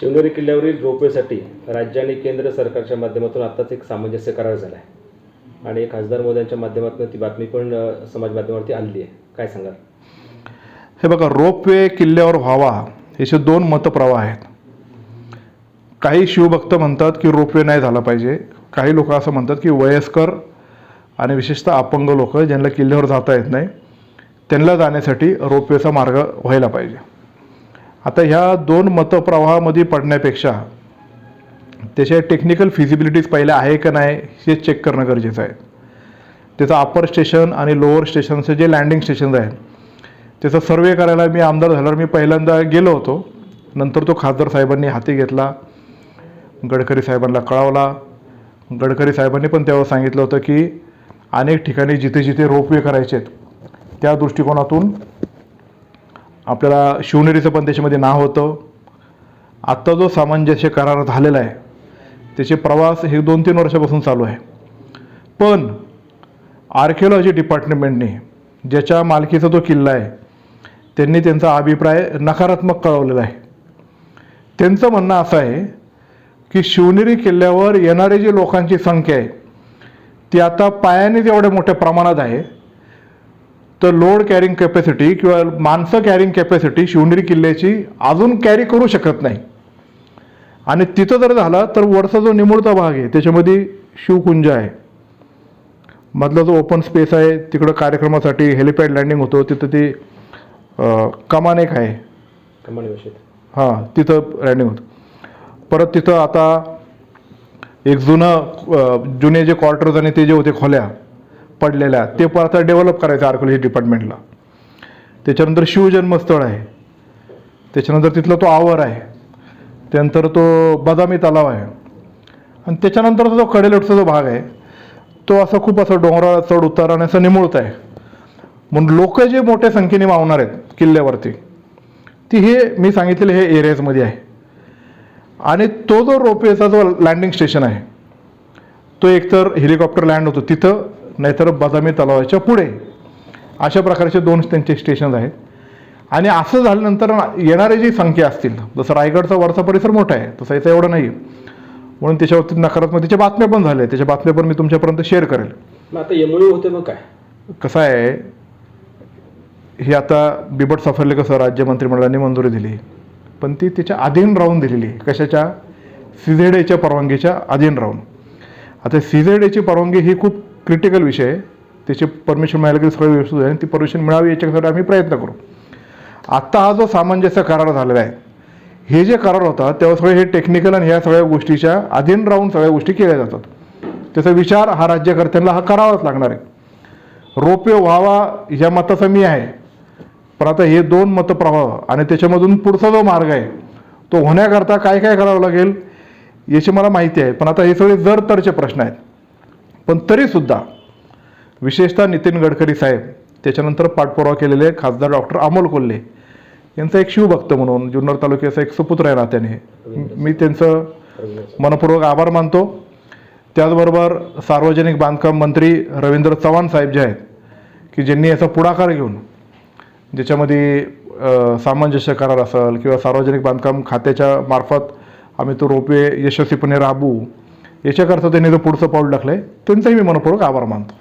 शिवनेरी किल्ल्यावरील रोपवेसाठी राज्य आणि केंद्र सरकारच्या माध्यमातून आत्ताच एक सामंजस्य करार झाला आहे आणि खासदार मोदयांच्या माध्यमातून ती बातमी पण समाज माध्यमावरती आणली आहे. काय सांगाल? हे बघा रोपवे किल्ल्यावर व्हावा याचे दोन मतप्रवाह आहेत. काही शिवभक्त म्हणतात की रोपवे नाही झाला पाहिजे. काही लोक असं म्हणतात की वयस्कर आणि विशेषतः अपंग लोक ज्यांना किल्ल्यावर जाता येत नाही त्यांना जाण्यासाठी रोपवेचा मार्ग व्हायला पाहिजे. आता ह्या दोन मतप्रवाहामध्ये पडण्यापेक्षा त्याच्या टेक्निकल फिजिबिलिटीज पहिल्या आहे का नाही हे चेक करणं गरजेचं आहे. त्याचं अपर स्टेशन आणि लोअर स्टेशनचं जे लँडिंग स्टेशन्स आहेत त्याचा सर्वे करायला मी आमदार झाल्यावर मी पहिल्यांदा गेलो होतो. नंतर तो खासदार साहेबांनी हाती घेतला गडकरी साहेबांना कळवला. गडकरी साहेबांनी पण त्यावर सांगितलं होतं की अनेक ठिकाणी जिथे जिथे रोपवे करायचे आहेत त्या दृष्टिकोनातून आपल्याला शिवनेरीचं पण त्याच्यामध्ये नाव होतं. आत्ता जो सामंजस्य करार झालेला आहे त्याचे प्रवास हे दोन तीन वर्षापासून चालू आहे. पण आर्किओलॉजी डिपार्टमेंटने ज्याच्या मालकीचा तो किल्ला आहे त्यांनी त्यांचा अभिप्राय नकारात्मक कळवलेला आहे. त्यांचं म्हणणं असं आहे की शिवनेरी किल्ल्यावर येणारी जी लोकांची संख्या आहे ती आता पायानेच एवढ्या मोठ्या प्रमाणात आहे तर लोड कॅरिंग कॅपॅसिटी किंवा माणसं कॅरिंग कॅपॅसिटी शिवनेरी किल्ल्याची अजून कॅरी करू शकत नाही. आणि तिथं जर झालं तर वरचा जो निमुळता भाग आहे त्याच्यामध्ये शिवकुंज आहे. मधला जो ओपन स्पेस आहे तिकडं कार्यक्रमासाठी हेलिपॅड लँडिंग होतं तिथं ती कमान एक आहे. कमानी हां तिथं लँडिंग होतं. परत तिथं आता एक जुनं जुने जे क्वार्टर्स आणि ते जे होते खोल्या पडलेल्या ते परत आता डेव्हलप करायचं आर्कोलॉजी डिपार्टमेंटला त्याच्यानंतर शिवजन्मस्थळ आहे. त्याच्यानंतर तिथला तो आवर आहे. त्यानंतर तो बदामी तलाव आहे. आणि त्याच्यानंतरचा जो कडेलोटचा जो भाग आहे तो असा खूप असं डोंगराळ चढ उतार आणि असं निमुळत आहे. म्हणून लोक जे मोठ्या संख्येने मावणार आहेत किल्ल्यावरती ती हे मी सांगितलेले हे एरियाजमध्ये आहे. आणि तो जो रोपवेचा जो लँडिंग स्टेशन आहे तो एकतर हेलिकॉप्टर लँड होतो. तिथं नाहीतर बदामी तलावाच्या पुढे. अशा प्रकारचे दोन त्यांचे स्टेशन्स आहेत. आणि असं झाल्यानंतर येणारे जी संख्या असतील जसं रायगडचा वरचा परिसर मोठा आहे तसं याचं एवढं नाही म्हणून त्याच्यावरती नकारात्मक त्याच्या बातम्या पण झाल्या त्याच्या बातम्या पण मी तुमच्यापर्यंत शेअर करेल. आता यमुळे होते मग काय? कसं आहे हे आता बिबट सफरले कसं? राज्य मंत्रिमंडळाने मंजुरी दिली. पण ती त्याच्या अधीन राहून दिलेली आहे. कशाच्या? सीझेड परवानगीच्या अधीन राहून. आता सीझेड एची परवानगी ही खूप क्रिटिकल विषय आहे. त्याची परमिशन मिळायला की सगळं व्यवस्थित आहे आणि ती परमिशन मिळावी याच्यासाठी आम्ही प्रयत्न करू. आत्ता हा जो सामंजस्य करार झालेला आहे हे जे करार होता तेव्हा सगळे हे टेक्निकल आणि ह्या सगळ्या गोष्टीच्या अधीन राहून सगळ्या गोष्टी केल्या जातात. त्याचा विचार हा राज्यकर्त्यांना हा करावाच लागणार आहे. रोपे व्हावा ह्या मताचा मी आहे. पण आता हे दोन मतप्रवाह आणि त्याच्यामधून पुढचा जो मार्ग आहे तो होण्याकरता काय काय करावं लागेल याची मला माहिती आहे. पण आता हे सगळे जर तरचे प्रश्न आहेत. पण तरीसुद्धा विशेषतः नितीन गडकरी साहेब त्याच्यानंतर पाठपुरावा केलेले खासदार डॉक्टर अमोल कोल्हे यांचा एक शिवभक्त म्हणून जुन्नर तालुक्याचा एक सुपुत्र आहे नात्याने. मी त्यांचं मनपूर्वक आभार मानतो. त्याचबरोबर सार्वजनिक बांधकाम मंत्री रवींद्र चव्हाण साहेब जे आहेत की ज्यांनी याचा पुढाकार घेऊन ज्याच्यामध्ये सामंजस्य करार असेल किंवा सार्वजनिक बांधकाम खात्याच्या मार्फत आम्ही तो रोपवे यशस्वीपणे राबवू याच्याकरता त्यांनी जो पुढचं पाऊल टाकलं आहे त्यांचाही मी मनपूर्वक आभार मानतो.